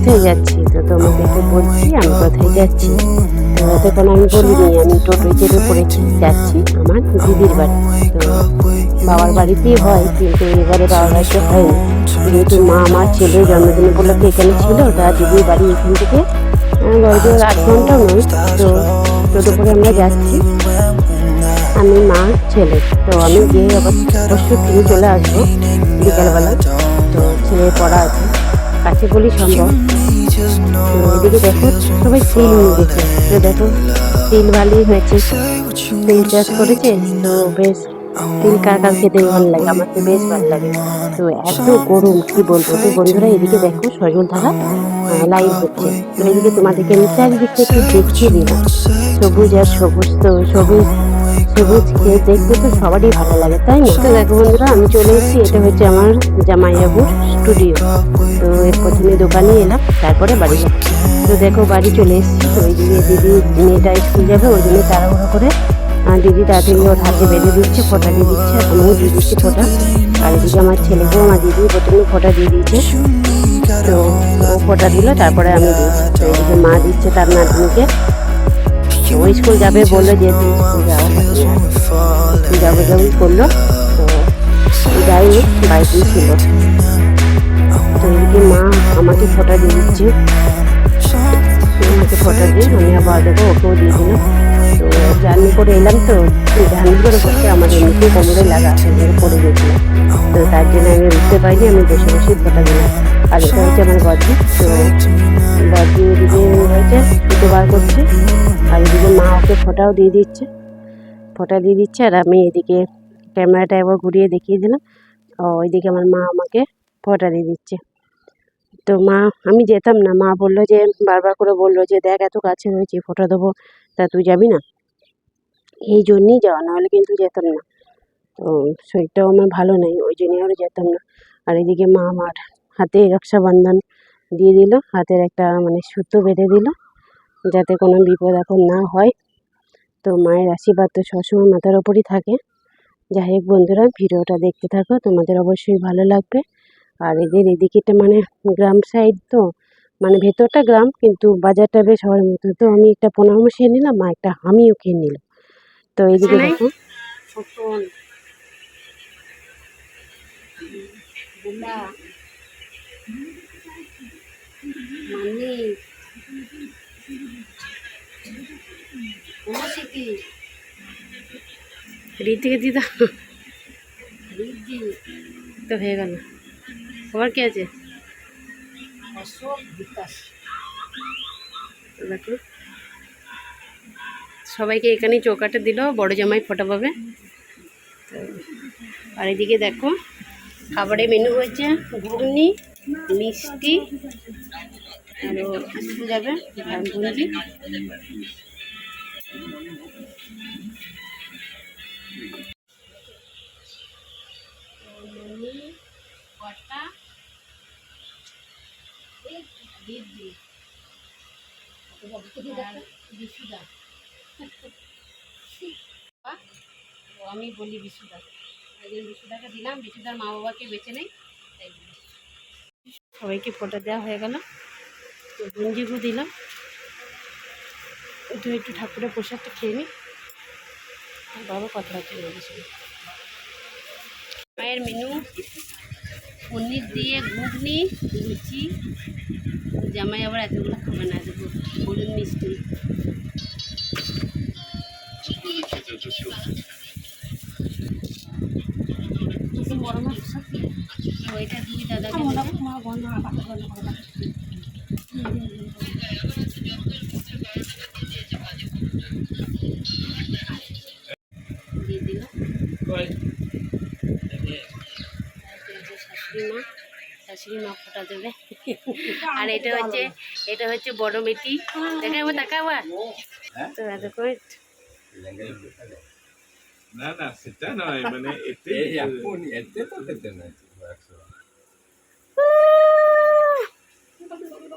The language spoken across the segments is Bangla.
কোথায় যাচ্ছি? তো তোমাদেরকে বলছি আমি কোথায় যাচ্ছি? তো তখন আমি বলিনি আমি টোটোয় চেপে পড়েছি। যাচ্ছি আমার দিদির বাড়ি। তো বাবার বাড়িতেই হয় কিন্তু এবারে বাবার বাড়িতে হয়নি যেহেতু মা আমার ছেলের জন্মদিন উপলক্ষে এখানে ছিল তা দিদির বাড়ি এখান থেকে আহ, আট ঘন্টাও নয়। তো টোটো করে আমরা যাচ্ছি। আমি মা ছেলে। তো আমি গিয়ে আবার ফিরে চলে আসব বিকালবেলা। তো ছেলে পড়া আছে। কাছে বলি সম্ভব। এদিকে দেখো, সবাই সিল দেখে তো দেখো, তিল ভালোই হয়েছে। তিল চাষ করেছে তো বেশ, তিল কার কার খেতে ভালো লাগে আমার তো বেশ ভালো লাগে। তো এত গরম, কি বলব? তো বন্ধুরা, এদিকে দেখো, সজল ধারা লাইভ হচ্ছে। তো এদিকে তোমাদেরকে আমি চারিদিকটা একটু দেখিয়ে দিলাম। সবুজ আর সবুজ, তো সবুজ সবুজ খেয়ে দেখতে তো সবারই ভালো লাগে, তাই না? তো দেখো বন্ধুরা আমি চলে এসেছি, এটা হচ্ছে আমার জামাইবাবুর স্টুডিও তো প্রথমে দোকানে এলাম, তারপরে বাড়ি তো দেখো, বাড়ি চলে এসেছি, তো ওই দিকে দিদি, মেয়েটা স্কুল যাবে, ওই জন্য তাড়াহুড়ো করে দিদি তাড়াতাড়ি ওর হাতে বেঁধে দিচ্ছে, ফোঁটা দিয়ে দিচ্ছে আমিও দিয়ে দিচ্ছি ফোঁটা। আর এদিকে আমার ছেলেকেও আমার দিদি প্রথমে ফোঁটা দিয়ে দিয়েছে। তো ও ফোঁটা দিল, তারপরে আমি তো এদিকে মা দিচ্ছে তার নাতনিকে। ও স্কুল যাবে বলল যে তুই যাব যাবই করল, তো যাই হোক বাড়িতেই ছিল। তো মা আমাকে ফোঁটা দিয়ে দিচ্ছে। আমাকে ফোঁটা দিয়ে, আমি আবার দেবো ওকেও দিয়ে দিলাম। তো জার্নি করে এলাম তো জার্নি করে করতে আমার এমনিতে কোমরে লাগা পড়ে গেছিল। তো তার জন্য আমি উঠতে পারিনি, আমি বসে বসেই ফোঁটা দিলাম। আর এটা হচ্ছে আমার বদ্রি তো বদ্রি এদিকে হয়েছে দুটো বার করছে। আর এদিকে মা ওকে ফোঁটাও দিয়ে দিচ্ছে। ফোঁটা দিয়ে দিচ্ছে আর আমি এদিকে ক্যামেরাটা একবার ঘুরিয়ে দেখিয়ে দিলাম। ওইদিকে আমার মা আমাকে ফোঁটা দিয়ে দিচ্ছে। তো মা, আমি যেতাম না, মা বলল যে, বারবার করে বলল যে, দেখ, এত কাছে হয়েছে ফোঁটা দেবো। তা তুই যাবি না? এই জন্যই যাওয়া, নাহলে কিন্তু যেতাম না। তো শরীরটাও আমার ভালো নেই, ওই জন্যই আর যেতাম না। আর এদিকে মা আমার হাতে রক্ষাবন্ধন দিয়ে দিল, হাতের একটা মানে সুতো বেঁধে দিল। যাতে কোনো বিপদ আপদ না হয়। তো মায়ের আশীর্বাদ তো সবসময় মাথার ওপরই থাকে। যাই হোক বন্ধুরা ভিডিওটা দেখতে থাকো তোমাদের অবশ্যই ভালো লাগবে। আর এদের এদিকেটা মানে গ্রাম সাইড তো মানে ভেতরটা গ্রাম কিন্তু বাজারটা বেশ হওয়ার মতো। তো আমি একটা পনেরো খেয়ে নিলাম মা একটা আমিও খেয়ে নিলাম। তো এইদিকে শোনাই? দেখো। মানি রীতিকে দিদা। তো হয়ে গেল। আবার কি আছে? দেখো। সবাইকে এখানে চৌকাটা দিল বড় জামাই ফোটা পাবে। তো আর এদিকে দেখো খাবারের মেনু হয়েছে ঘুগনি মিষ্টি আরও স্কুল যাবে ও আমি বলি বিশুদা। একদিন বিশুদাকে দিলাম বিশুদার মা বাবাকে বেছে নেই তাই সবাইকে ফটো দেওয়া হয়ে গেল। গঞ্জিগু দিলাম। একটু একটু ঠাকুরের প্রসাদটা খেয়ে আর বাবা কথা হচ্ছে আমাদের মায়ের মেনু, পনির দিয়ে ঘুগনি, লুচি। জামাই আবার এতগুলো খাবে না দেবো হলুদ মিষ্টি। বড় মাছ ওইটা দুই দাদাকে দেবে। শাশুড়ি মা শাশুড়ি মা ফোটা দেবে আর এটা হচ্ছে এটা হচ্ছে বড় মেটি দেখাবো তো দেখো না না সেটা নয় মানে এতে এখন এতে তো খেতে নাই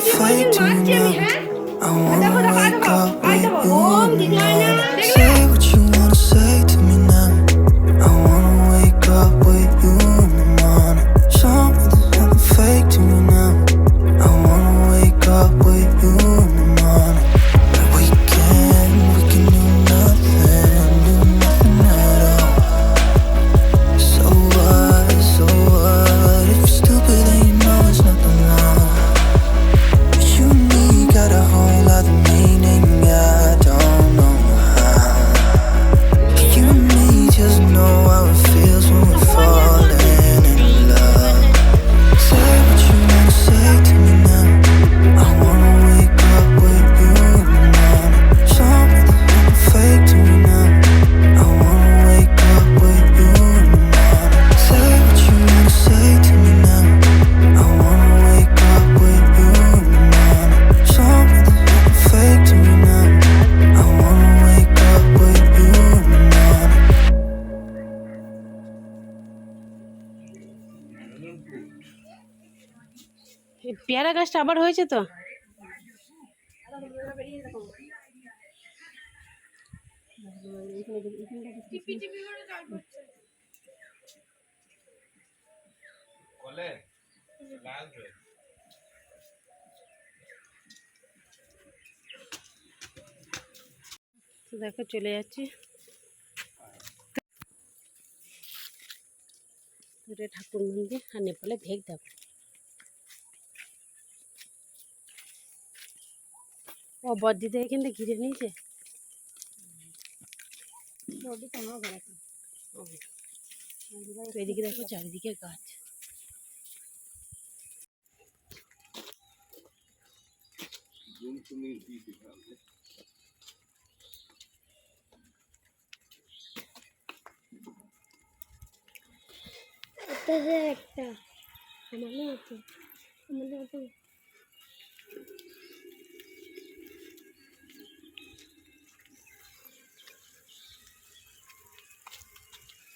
fight you. I wanna wake up with you. পেয়ারা গাছটা আবার হয়েছে তো? দেখো চলে যাচ্ছে ঠাকুর মন্দির আর নেপালে ভেগ দেখো ও বদ্দিদা এখান থেকে ঘিরে নিয়েছে। ও। তো এদিকে দেখো চারিদিকে গাছ। একটা। আমাদের মতো। আমাদের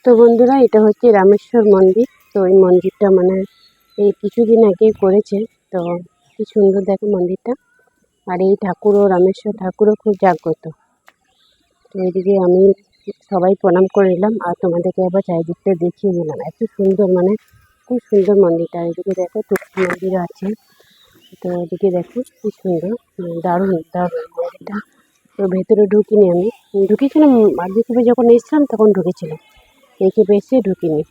তো বন্ধুরা এটা হচ্ছে রামেশ্বর মন্দির। তো এই মন্দিরটা মানে এই কিছুদিন আগে করেছে। তো কি সুন্দর দেখো মন্দিরটা। আর এই ঠাকুরও রামেশ্বর ঠাকুরও খুব জাগ্রত। তো এদিকে আমি সবাই প্রণাম করে নিলাম আর তোমাদেরকে আবার চারিদিকটা দেখিয়ে নিলাম এত সুন্দর মানে খুব সুন্দর মন্দিরটা। এদিকে দেখো তুলসী মন্দির আছে। তো এদিকে দেখো কি সুন্দর উম, দারুণ দারুণ মন্দিরটা। তো ভেতরে ঢুকিনি আমি। ঢুকেছিলাম আগে যখন এসেছিলাম তখন ঢুকেছিলাম। একে বেশি ঢুকিনি।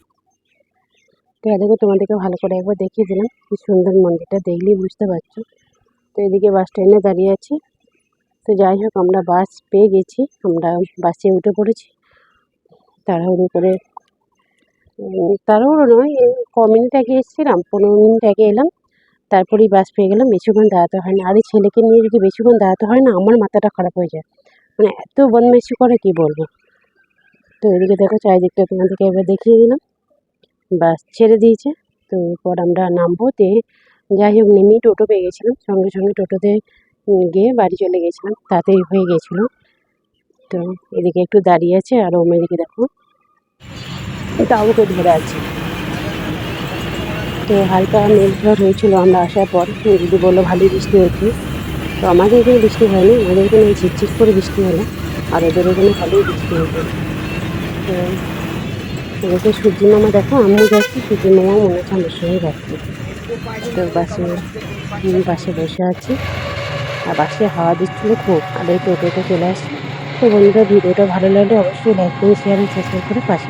তো এদিকে তোমাদেরকে ভালো করে একবার দেখিয়ে দিলাম কি সুন্দর মন্দিরটা, দেখলেই বুঝতে পারছ। তো এদিকে বাস স্ট্যান্ডে দাঁড়িয়ে আছি। তো যাই হোক, আমরা বাস পেয়ে গেছি। আমরা বাসে উঠে পড়েছি। তাড়াহুড়ো করে তাড়াহুড়ো নয়, ক মিনিট আগে এসেছিলাম, পনেরো মিনিট আগে এলাম। তারপরেই বাস পেয়ে গেলাম, বেশিক্ষণ দাঁড়াতে হয় না। আর এই ছেলেকে নিয়ে যদি বেশিক্ষণ দাঁড়াতে হয় না, আমার মাথাটা খারাপ হয়ে যায়। মানে এত বদমাইশি করে কি বলব? তো এদিকে দেখো চারিদিকটা তোমাদেরকে এবার দেখিয়ে দিলাম। বাস ছেড়ে দিয়েছে। তো এরপর আমরা নামবো। তে যাই হোক, নেমেই টোটো পেয়ে গেছিলাম। সঙ্গে সঙ্গে টোটোতে গিয়ে বাড়ি চলে গেছিলাম। তাতেই হয়ে গেছিল। তো এদিকে একটু দাঁড়িয়ে আছে আর ওম এদিকে দেখো। তাবুকে ধরে আছে। তো হালকা মেঘঝড় হয়েছিল আমরা আসার পর। দিদি বলল, ভালোই বৃষ্টি হয়েছে। তো আমাদের এখানে বৃষ্টি হয়নি। আমাদের এখানে ঝিরঝির করে বৃষ্টি হলো। আর ওদের এখানে ভালোই বৃষ্টি হয়েছে। এদিকে সূর্যি মামা দেখো আমিও যাচ্ছি সূর্য মামাও মনে হচ্ছে আমার সঙ্গে যাচ্ছি। তো বাসে বাসে বসে আছি। আর বাসে হাওয়া দিচ্ছিল খুব, আর এই টোটোতে চলে আসছি। তো বন্ধুরা, ভিডিওটা ভালো লাগলে অবশ্যই লাইক করে শেয়ার সাবস্ক্রাইব করে পাশে।